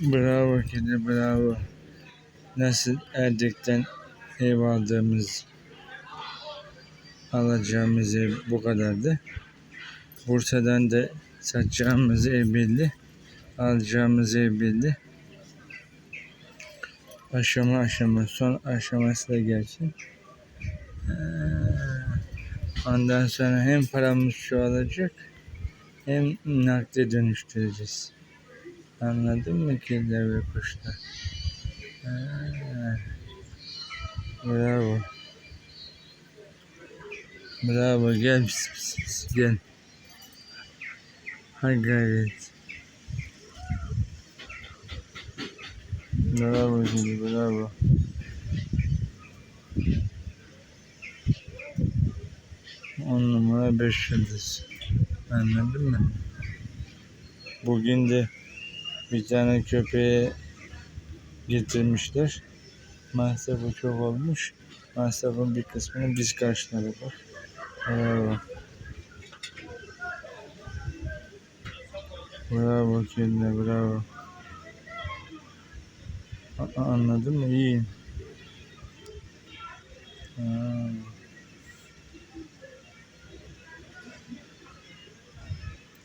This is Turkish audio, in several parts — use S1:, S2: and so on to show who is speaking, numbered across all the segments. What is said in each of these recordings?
S1: Bravo kedi bravo. Nasıl Erdek'ten ev aldığımız alacağımız ev bu kadardı. Bursa'dan da satacağımız ev belli. Alacağımız ev belli. Aşama aşama son aşaması da gelsin. Ee, Ondan sonra hem paramız çoğalacak hem nakde dönüştüreceğiz. Anladın mı kediler ve kuşlar? Ee, bravo. Bravo gel pis pis pis gel. Hay gayret. Bravo kedi bravo. On numara beş yıldız. Anladın mı? Bugün de bir tane köpeğe getirmişler. Masrafı çok olmuş. Masrafın bir kısmını biz karşıladık. Bravo. Bravo kendine bravo. Aa, anladın mı? İyi. Aa.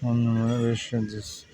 S1: 10 numara 5 yıldız.